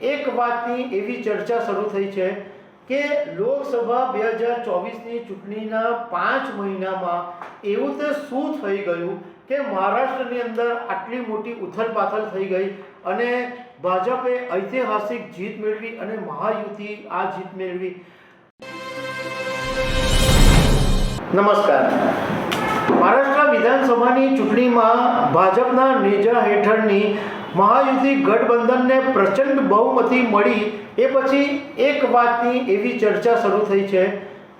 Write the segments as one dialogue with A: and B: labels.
A: એક વાતની એવી ચર્ચા શરૂ થઈ છે કે લોકસભા બે હજાર ચોવીસની ચૂંટણીના પાંચ મહિનામાં એવું તે શું થઈ ગયું કે મહારાષ્ટ્રની અંદર આટલી મોટી ઉથલપાથલ થઈ ગઈ અને ભાજપે ઐતિહાસિક જીત મેળવી અને મહાયુતિ આ જીત મેળવી. નમસ્કાર. મહારાષ્ટ્ર વિધાનસભાની ચૂંટણીમાં ભાજપના નેજા હેઠળની મહાયુતિ ગઠબંધનને પ્રચંડ બહુમતી મળી એ પછી એક વાતની એવી ચર્ચા શરૂ થઈ છે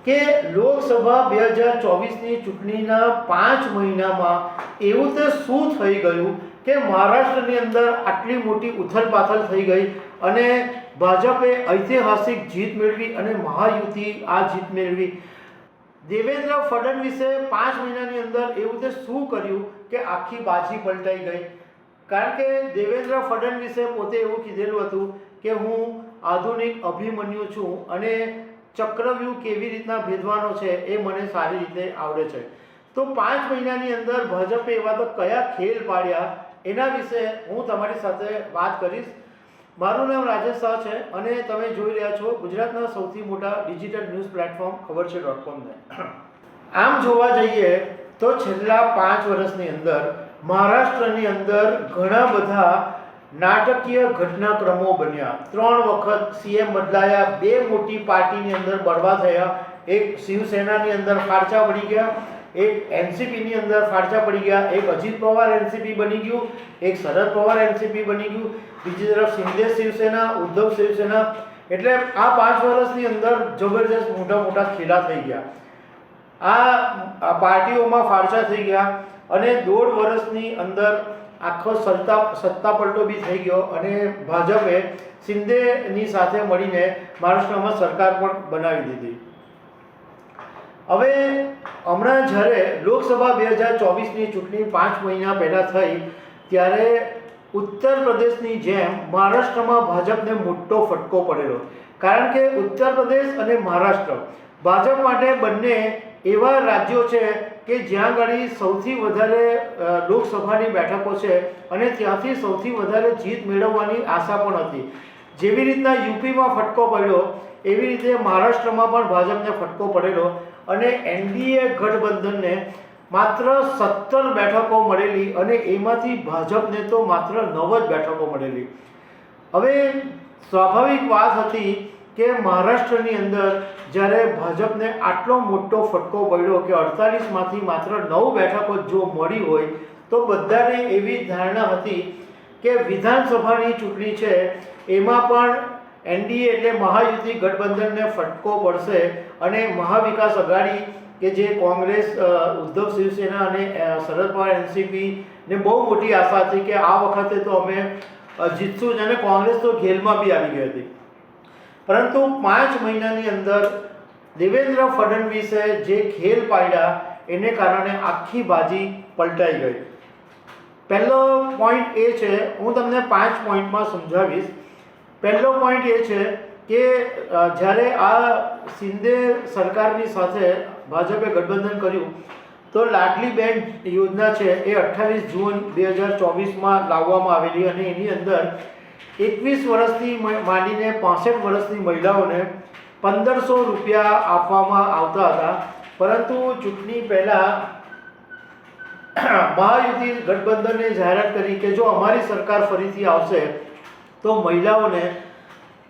A: કે લોકસભા બે હજાર ચોવીસની ચૂંટણીના પાંચ મહિનામાં એવું તે શું થઈ ગયું કે મહારાષ્ટ્રની અંદર આટલી મોટી ઉથલપાથલ થઈ ગઈ અને ભાજપે ઐતિહાસિક જીત મેળવી અને મહાયુતિ આ જીત મેળવી. દેવેન્દ્ર ફડણવીસે પાંચ મહિનાની અંદર એવું તે શું કર્યું કે આખી બાજી પલટાઈ ગઈ? કારણ કે દેવેન્દ્ર ફડણવીસે પોતે એવું કીધેલું હતું કે હું આધુનિક અભિમન્યુ છું અને ચક્રવ્યૂહ કેવી રીતના ભેદવાનો છે એ મને સારી રીતે આવડે છે. તો પાંચ મહિનાની અંદર ભાજપે એવા તો કયા ખેલ પાડ્યા એના વિશે હું તમારી સાથે વાત કરીશ. મારું નામ રાજેશ શાહ છે અને તમે જોઈ રહ્યા છો ગુજરાતના સૌથી મોટા ડિજિટલ ન્યૂઝ પ્લેટફોર્મ ખબર છે ડોટ કોમને આમ જોવા જઈએ તો છેલ્લા પાંચ વર્ષની અંદર મહારાષ્ટ્રની અંદર ઘણા બધા નાટકીય ઘટનાક્રમો બન્યા. ત્રણ વખત સીએમ બદલાયા, બે મોટી પાર્ટીની અંદર બળવા થયા, એક શિવસેનાની અંદર ફારચા પડી ગયા, એક એનસીપીની અંદર ફારચા પડી ગયા, એક અજીત પવાર એનસીપી બની ગયું, એક શરદ પવાર એનસીપી બની ગયું, બીજી તરફ શિંદે શિવસેના, ઉદ્ધવ શિવસેના. એટલે આ પાંચ વર્ષની અંદર જબરજસ્ત મોટા મોટા ખેલા થઈ ગયા. આ પાર્ટીઓમાં ફારસા થઈ ગયા અને દોઢ વર્ષની અંદર આખો સત્તા સત્તા પલટો બી થઈ ગયો અને ભાજપે શિંદેની સાથે મળીને મહારાષ્ટ્રમાં સરકાર પણ બનાવી દીધી. હવે હમણાં જ્યારે લોકસભા બે હજાર ચોવીસની ચૂંટણી પાંચ મહિના પહેલાં થઈ, ત્યારે ઉત્તર પ્રદેશની જેમ મહારાષ્ટ્રમાં ભાજપને મોટો ફટકો પડેલો. કારણ કે ઉત્તર પ્રદેશ અને મહારાષ્ટ્ર ભાજપ માટે બંને એવા રાજ્યો છે કે જ્યાં આગળ સૌથી વધારે લોકસભાની બેઠકો છે અને ત્યાંથી સૌથી વધારે જીત મેળવવાની આશા પણ હતી. જેવી રીતના યુપીમાં ફટકો પડ્યો, એવી રીતે મહારાષ્ટ્રમાં પણ ભાજપને ફટકો પડેલો અને એનડીએ ગઠબંધનને માત્ર સત્તર બેઠકો મળેલી અને એમાંથી ભાજપને તો માત્ર નવ જ બેઠકો મળેલી. હવે સ્વાભાવિક વાત હતી કે મહારાષ્ટ્રની અંદર જ્યારે ભાજપને આટલો મોટો ફટકો પડ્યો કે અડતાલીસમાંથી માત્ર નવ બેઠકો જો મળી હોય, તો બધાને એવી ધારણા હતી કે વિધાનસભાની ચૂંટણી છે, એમાં પણ એનડીએ એટલે મહાયુતિ ગઠબંધનને ફટકો પડશે અને મહાવિકાસ અઘાડી કે જે કોંગ્રેસ ઉદ્ધવ શિવસેના અને શરદ પવાર એનસીપીને બહુ મોટી આશા હતી કે આ વખતે તો અમે જીતશું જ અને કોંગ્રેસ તો ઘેલમાં બી આવી ગઈ હતી. પરંતુ પાંચ મહિનાની અંદર દેવેન્દ્ર ફડણવીસે જે ખેલ પાડ્યા, એને કારણે આખી બાજી પલટાઈ ગઈ. પહેલો પોઈન્ટ એ છે, હું તમને પાંચ પોઈન્ટમાં સમજાવીશ. પહેલો પોઈન્ટ એ છે કે જ્યારે આ શિંદે સરકારની સાથે ભાજપે ગઠબંધન કર્યું, તો લાડલી બેન યોજના છે એ અઠ્ઠાવીસ જૂન બે હજાર ચોવીસમાં લાવવામાં આવેલી અને એની અંદર એકવીસ વર્ષથી માંડીને પાસઠ વર્ષની મહિલાઓને પંદરસો રૂપિયા આપવામાં આવતા હતા. પરંતુ ચૂંટણી પહેલાં મહાયુતિ ગઠબંધનને જાહેરાત કરી કે જો અમારી સરકાર ફરીથી આવશે, તો મહિલાઓને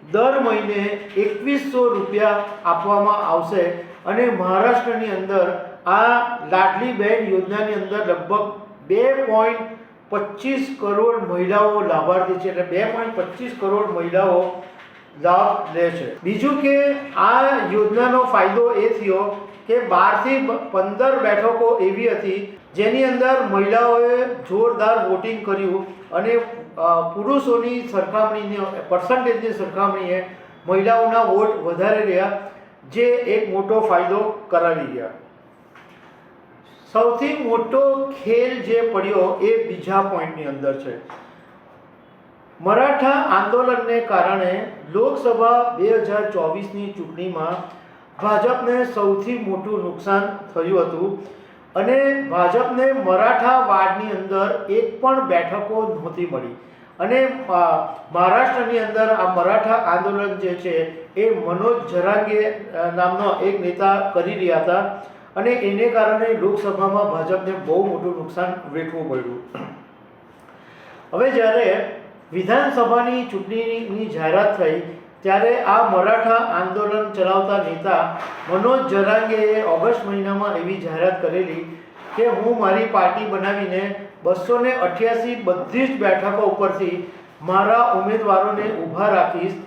A: દર મહિને એકવીસો રૂપિયા આપવામાં આવશે અને મહારાષ્ટ્રની અંદર આ લાડલી બહેન યોજનાની અંદર લગભગ બે પોઈન્ટ પચીસ કરોડ મહિલાઓ લાભાર્થી છે એટલે બે પોઈન્ટ પચીસ કરોડ મહિલાઓ લાભ લે છે. બીજું કે આ યોજનાનો ફાયદો એ થયો કે બારથી પંદર બેઠકો એવી હતી જેની અંદર મહિલાઓએ જોરદાર વોટિંગ કર્યું અને પુરુષોની સરખામણીની પર્સન્ટેજની સરખામણીએ મહિલાઓના વોટ વધારે રહ્યા, જે એક મોટો ફાયદો કરાવી ગયા સૌથી મોટો ખેલ જે પડ્યો એ બીજા પોઈન્ટની અંદર છે. મરાઠા આંદોલનને કારણે લોકસભા બે હજાર ચોવીસની ચૂંટણીમાં ભાજપને સૌથી મોટું નુકસાન થયું હતું અને ભાજપને મરાઠા વાડની અંદર એક પણ બેઠકો નહોતી મળી. અને મહારાષ્ટ્રની અંદર આ મરાઠા આંદોલન જે છે એ મનોજ જરાંગે નામનો એક નેતા કરી રહ્યા હતા. અને એને કારણે લોકસભામાં ભાજપને બહુ મોટું નુકસાન વેઠવું પડ્યું. હવે જ્યારે વિધાનસભાની ચૂંટણીની જાહેરાત થઈ, ત્યારે આ મરાઠા આંદોલન ચલાવતા નેતા મનોજ જરાંગેએ ઓગસ્ટ મહિનામાં એવી જાહેરાત કરેલી કે, હું મારી પાર્ટી બનાવીને બસો ને અઠ્યાસી બધી જ બેઠકો ઉપરથી મારા ઉમેદવારોને ઊભા રાખીશ.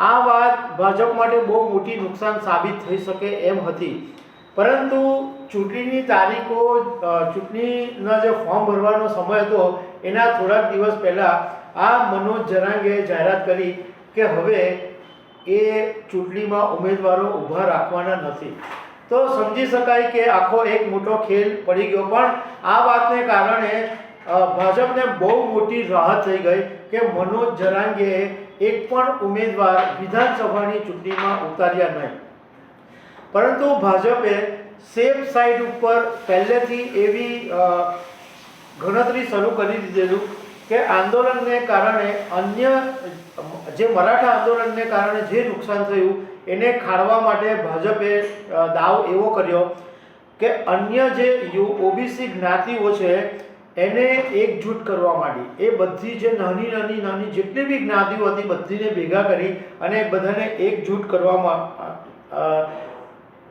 A: આ વાત ભાજપ માટે બહુ મોટી નુકસાન સાબિત થઈ શકે એમ હતી. પરંતુ ચૂંટણીની તારીખો ચૂંટણીના જે ફોર્મ ભરવાનો સમય હતો, એના થોડાક દિવસ પહેલાં આ મનોજ જરાંગે જાહેરાત કરી કે હવે એ ચૂંટણીમાં ઉમેદવારો ઊભા રાખવાના નથી. તો સમજી શકાય કે આખો એક મોટો ખેલ પડી ગયો, પણ આ વાતને કારણે ભાજપને બહુ મોટી રાહત થઈ ગઈ કે મનોજ જરાંગે એક પણ ઉમેદવાર વિધાનસભાની ચૂંટણીમાં ઉતાર્યા નહીં. પરંતુ ભાજપે સેફ સાઈડ ઉપર પહેલેથી એવી ગણતરી શરૂ કરી દીધેલું કે આંદોલનને કારણે અન્ય, જે મરાઠા આંદોલનને કારણે જે નુકસાન થયું, એને ખાળવા માટે ભાજપે દાવ એવો કર્યો કે અન્ય જે ઓબીસી જ્ઞાતિઓ છે, એને એકજૂટ કરવા માંડી. એ બધી જે નાની નાની નાની જેટલી બી જ્ઞાતિઓ હતી, બધીને ભેગા કરી અને બધાને એકજૂટ કરવામાં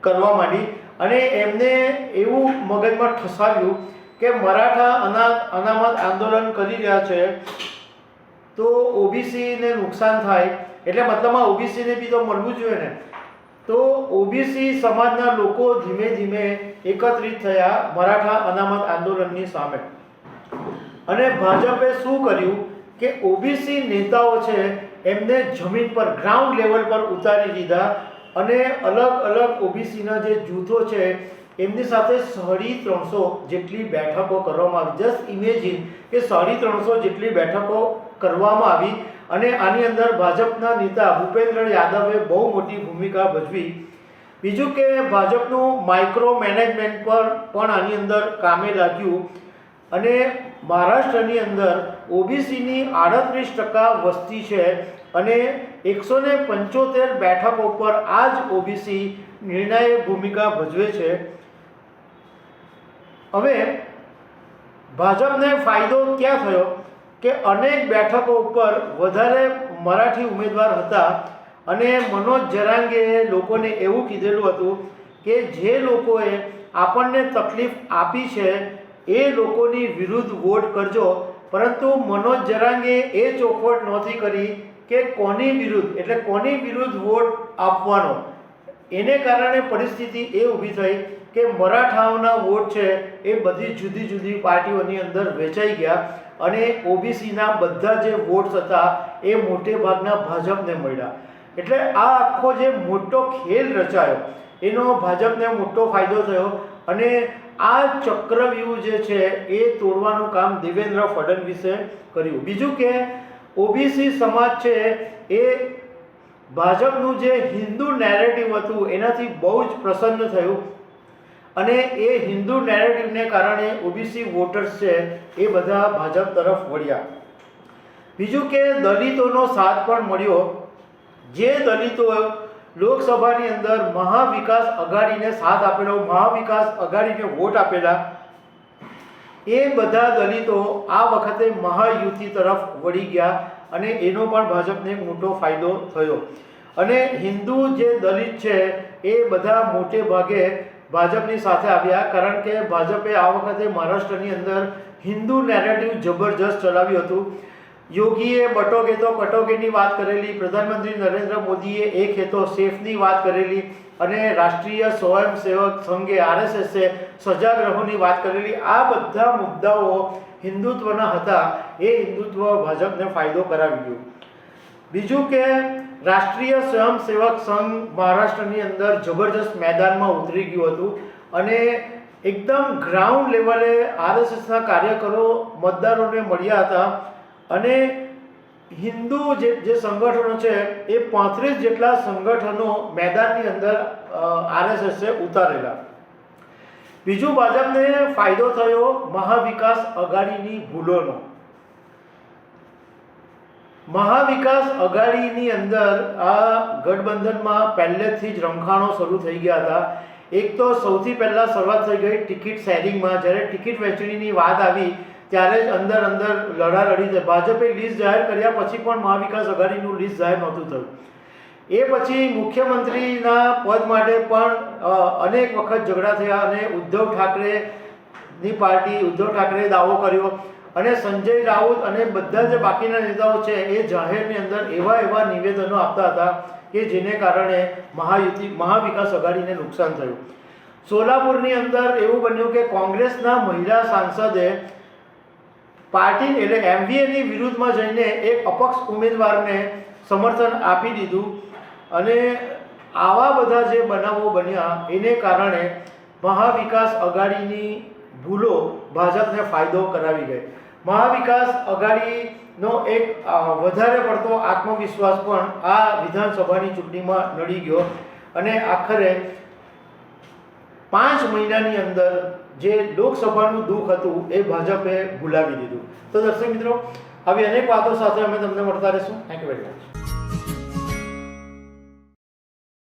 A: કરવા માંડી અને એમને એવું મગજમાં ઠસાવ્યું કે મરાઠા અના, અનામત આંદોલન કરી રહ્યા છે, તો ઓબીસીને નુકસાન થાય. એટલે મતલબમાં ઓબીસીને બી તો મળવું જોઈએ ને. તો ઓબીસી સમાજના લોકો ધીમે ધીમે એકત્રિત થયા મરાઠા અનામત આંદોલનની સામે. અને ભાજપે શું કર્યું કે ઓબીસી નેતાઓ છે એમને જમીન પર ગ્રાઉન્ડ લેવલ પર ઉતારી દીધા અને અલગ અલગ ઓબીસીના જે જૂથો છે, એમની સાથે સાડી ત્રણસો જેટલી બેઠકો કરવામાં આવી. જસ્ટ ઇમેજિન કે સાડી ત્રણસો જેટલી બેઠકો કરવામાં આવી અને આની અંદર ભાજપના નેતા ભૂપેન્દ્ર યાદવે બહુ મોટી ભૂમિકા ભજવી. બીજું કે ભાજપનું માઇક્રો મેનેજમેન્ટ પર પણ આની અંદર કામે લાગ્યું. અને મહારાષ્ટ્રની અંદર ઓબીસીની આડત્રીસ ટકા વસ્તી છે અને એકસો ને પંચોતેર બેઠકો પર આ જ ઓબીસી નિર્ણાયક ભૂમિકા ભજવે છે. હવે ભાજપને ફાયદો ક્યાં થયો? કે અનેક બેઠકો ઉપર વધારે મરાઠી ઉમેદવાર હતા અને મનોજ જરાંગે લોકોને એવું કીધેલું હતું કે જે લોકોએ આપણને તકલીફ આપી છે, એ લોકોની વિરુદ્ધ વોટ કરજો. પરંતુ મનોજ જરાંગે એ ચોખવટ નહોતી કરી કે કોની વિરુદ્ધ, એટલે કોની વિરુદ્ધ વોટ આપવાનો. એને કારણે પરિસ્થિતિ એ ઊભી થઈ કે મરાઠાઓના વોટ છે એ બધી જુદી જુદી પાર્ટીઓની અંદર વેચાઈ ગયા અને ઓબીસીના બધા જે વોટ્સ હતા એ મોટે ભાગના ભાજપને મળ્યા. એટલે આ આખો જે મોટો ખેલ રચાયો, એનો ભાજપને મોટો ફાયદો થયો અને આ ચક્રવ્યૂહ જે છે એ તોડવાનું કામ દેવેન્દ્ર ફડણવીસે કર્યું. બીજું કે ઓબીસી સમાજ છે એ ભાજપનું જે હિન્દુ નેરેટિવ હતું, એનાથી બહુ જ પ્રસન્ન થયું. અને એ હિન્દુ નેરેટિવને કારણે ઓબીસી વોટર્સ છે એ બધા ભાજપ તરફ વળ્યા. બીજું કે દલિતોનો સાથ પણ મળ્યો. જે દલિતો લોકસભાની અંદર મહાવિકાસ અઘાડીને સાથ આપેલો, મહાવિકાસ અઘાડીને વોટ આપેલા એ બધા દલિતો આ વખતે મહાયુતિ તરફ વળી ગયા અને એનો પણ ભાજપને મોટો ફાયદો થયો. અને હિન્દુ જે દલિત છે, એ બધા મોટે ભાગે ભાજપની સાથે આવ્યા. કારણ કે ભાજપે આ વખતે મહારાષ્ટ્રની અંદર હિન્દુ નેરેટિવ જબરજસ્ત ચલાવ્યું હતું. યોગીએ બટોગે તો કટોગેની વાત કરેલી, પ્રધાનમંત્રી નરેન્દ્ર મોદીએ એક હેતો સેફની વાત કરેલી. અને રાષ્ટ્રીય સ્વયંસેવક સંઘે આરએસએસે સજાગ રહોની વાત કરેલી. આ બધા મુદ્દાઓ હિન્દુત્વના હતા. એ હિન્દુત્વ ભાજપને ફાયદો કરાવી ગયું બીજું કે, રાષ્ટ્રીય સ્વયંસેવક સંઘ મહારાષ્ટ્રની અંદર જબરજસ્ત મેદાનમાં ઉતરી ગયું હતું અને એકદમ ગ્રાઉન્ડ લેવલે આરએસએસના કાર્યકરો, મતદારોને મળ્યા હતા અને હિન્દુ જે જે સંગઠનો છે, એ પાંત્રીસ જેટલા સંગઠનો મેદાનની અંદર આરએસએસે ઉતારેલા. બીજું ભાજપને ફાયદો થયો મહાવિકાસ અઘાડીની ભૂલોનો. મહાવિકાસ અઘાડીની અંદર આ ગઠબંધનમાં પહેલેથી જ રમખાણો શરૂ થઈ ગયા હતા. એક તો સૌથી પહેલાં શરૂઆત થઈ ગઈ ટિકિટ શેરિંગમાં. જ્યારે ટિકિટ વહેંચણીની વાત આવી ત્યારે જ અંદર અંદર લડાલડી થઈ. ભાજપે લિસ્ટ જાહેર કર્યા પછી પણ મહાવિકાસ અઘાડીનું લિસ્ટ જાહેર નહોતું થયું. એ પછી મુખ્યમંત્રીના પદ માટે પણ અનેક વખત ઝઘડા થયા અને ઉદ્ધવ ઠાકરેની પાર્ટી, ઉદ્ધવ ઠાકરેએ દાવો કર્યો અને સંજય રાઉત અને બધા જે બાકીના નેતાઓ છે એ જાહેરની અંદર એવા એવા નિવેદનો આપતા હતા કે જેને કારણે મહાયુતિ, મહાવિકાસ અઘાડીને નુકસાન થયું. સોલાપુરની અંદર એવું બન્યું કે કોંગ્રેસના મહિલા સાંસદે પાર્ટી એટલે એમવીએની વિરુદ્ધમાં જઈને એક અપક્ષ ઉમેદવારને સમર્થન આપી દીધું અને આવા બધા જે બનાવો બન્યા, એને કારણે મહાવિકાસ અઘાડીની ભૂલો ભાજપને ફાયદો કરાવી ગઈ. મહાવિકાસ અઘાડીનો એક વધારે પડતો આત્મવિશ્વાસ પણ આ વિધાનસભાની ચૂંટણીમાં નડી ગયો. અને આખરે પાંચ મહિનાની અંદર જે લોકસભાનું દુઃખ હતું એ ભાજપે ભૂલાવી દીધું. તો દર્શક મિત્રો, આવી અનેક વાતો સાથે અમે તમને મળતા રહીશું. Thank you very much